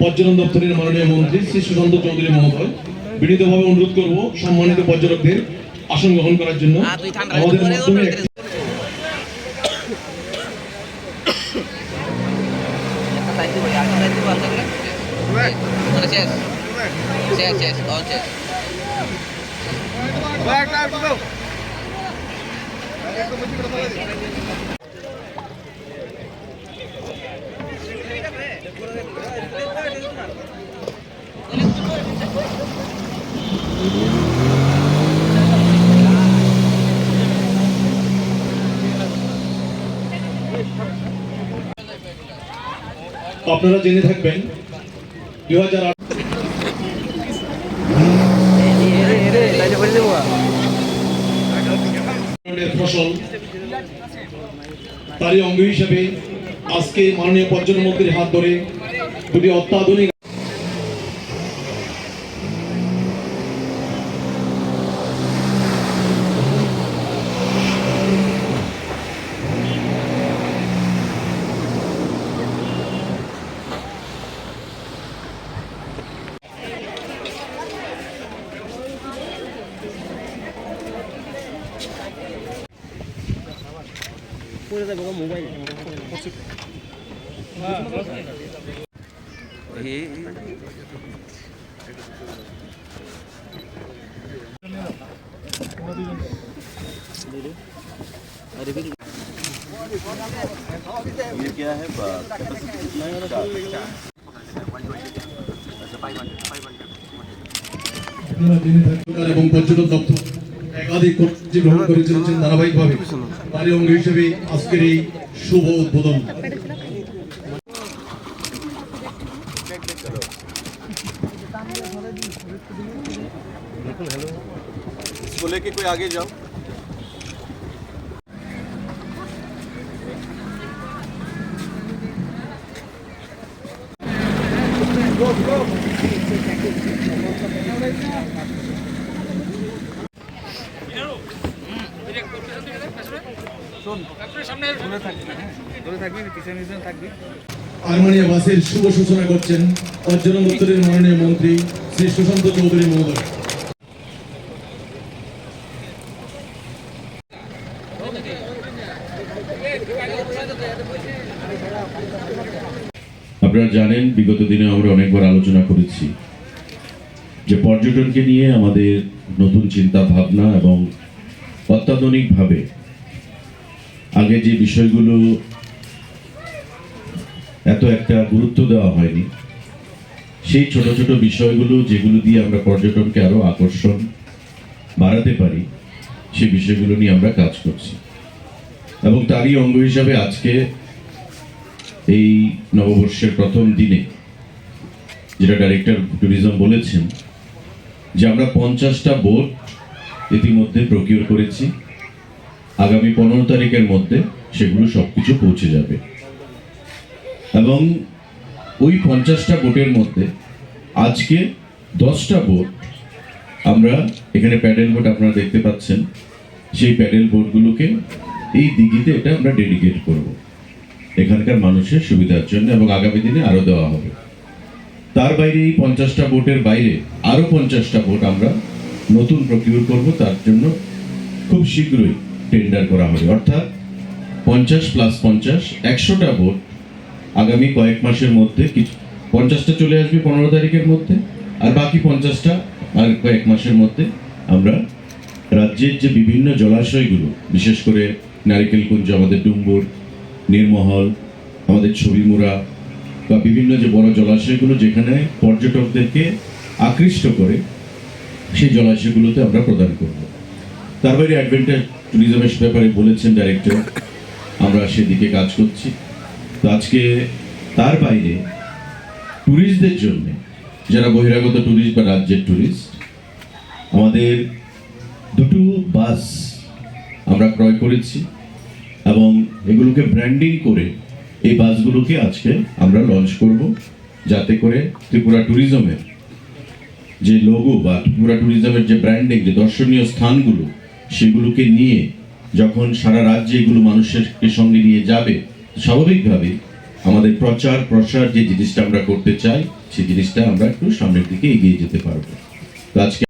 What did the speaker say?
পর্যটন দপ্তরের মাননীয় মন্ত্রী শ্রী সুশান্ত চৌধুরী মহোদয় বিনীতভাবে অনুরোধ করব সম্মানিত পর্যটকদের আসন গ্রহণ করার জন্য। আমাদের মাধ্যমে একটি আপনারা জেনে থাকবেন দুই হাজার ফসল তারই অঙ্গ হিসেবে আজকে মাননীয় পর্যটন মন্ত্রীর হাত ধরে দুটি অত্যাধুনিক ये क्या है कैपेसिटी कितना है चार আপনারা জেনে থাকবেন এবং পর্যটন দপ্তর একাধিক কর্মসূচি গ্রহণ করে চলেছেন ধারাবাহিকভাবে তারই অঙ্গ হিসেবে আজকের এই শুভ উদ্বোধন इसको लेके कोई आगे जाओ আরমানিয়া বাসের শুভ সূচনা করছেন পর্যটন দপ্তরের মাননীয় মন্ত্রী শ্রী সুশান্ত চৌধুরী মহোদয়। আপনারা জানেন বিগত দিনে আমরা অনেকবার আলোচনা করেছি যে পর্যটনকে নিয়ে আমাদের নতুন চিন্তা ভাবনা এবং অত্যাধুনিকভাবে আগে যে বিষয়গুলো এত একটা গুরুত্ব দেওয়া হয়নি, সেই ছোট ছোট বিষয়গুলো যেগুলো দিয়ে আমরা পর্যটনকে আরও আকর্ষণ বাড়াতে পারি, সে বিষয়গুলো নিয়ে আমরা কাজ করছি। এবং তারই অঙ্গ হিসাবে আজকে এই নববর্ষের প্রথম দিনে, যেটা ডাইরেক্টর ট্যুরিজম বলেছেন, যে আমরা পঞ্চাশটা বোট ইতিমধ্যে প্রকিউর করেছি। আগামী পনেরো তারিখের মধ্যে সেগুলো সব কিছু পৌঁছে যাবে। এবং ওই পঞ্চাশটা বোটের মধ্যে আজকে দশটা বোট আমরা এখানে প্যাডেল বোট আপনারা দেখতে পাচ্ছেন। সেই প্যাডেল বোটগুলোকে এই দিঘিতে এটা আমরা ডেডিকেট করব। এখানকার মানুষের সুবিধার জন্য এবং আগামী দিনে আরও দেওয়া হবে। তার বাইরে এই পঞ্চাশটা বোটের বাইরে আরও পঞ্চাশটা বোট আমরা নতুন প্রকিউর করব। তার জন্য খুব শীঘ্রই টেন্ডার করা হবে। অর্থাৎ পঞ্চাশ প্লাস পঞ্চাশ, একশোটা ভোট আগামী কয়েক মাসের মধ্যে কিছু পঞ্চাশটা চলে আসবে পনেরো তারিখের মধ্যে, আর বাকি পঞ্চাশটা আর কয়েক মাসের মধ্যে আমরা রাজ্যের যে বিভিন্ন জলাশয়গুলো, বিশেষ করে নারিকেলকুঞ্জ আমাদের ডুম্বুর, নির্মহল, আমাদের ছবিমুড়া বা বিভিন্ন যে বড় জলাশয়গুলো যেখানে পর্যটকদেরকে আকৃষ্ট করে, সেই জলাশয়গুলোতে আমরা প্রদান করব। তার বাইরে অ্যাডভেঞ্চার ট্যুরিজমের ব্যাপারে বলেছেন ডাইরেক্টর আমরা সেদিকে কাজ করছি। তো আজকে তার বাইরে ট্যুরিস্টদের জন্য, যারা বহিরাগত ট্যুরিস্ট বা রাজ্যের ট্যুরিস্ট আমাদের দুটো বাস আমরা ক্রয় করেছি এবং এগুলোকে ব্র্যান্ডিং করে এই বাসগুলোকে আজকে আমরা লঞ্চ করব, যাতে করে ত্রিপুরা ট্যুরিজমের যে লোগো বা ত্রিপুরা ট্যুরিজমের যে ব্র্যান্ডিং যে দর্শনীয় স্থানগুলো সেগুলোকে নিয়ে যখন সারা রাজ্যে এগুলো মানুষের সঙ্গে নিয়ে যাবে, স্বাভাবিকভাবে আমাদের প্রচার, প্রসার যে জিনিসটা আমরা করতে চাই, সেই জিনিসটা আমরা একটু সামনের দিকে এগিয়ে যেতে পারব। তো আজকে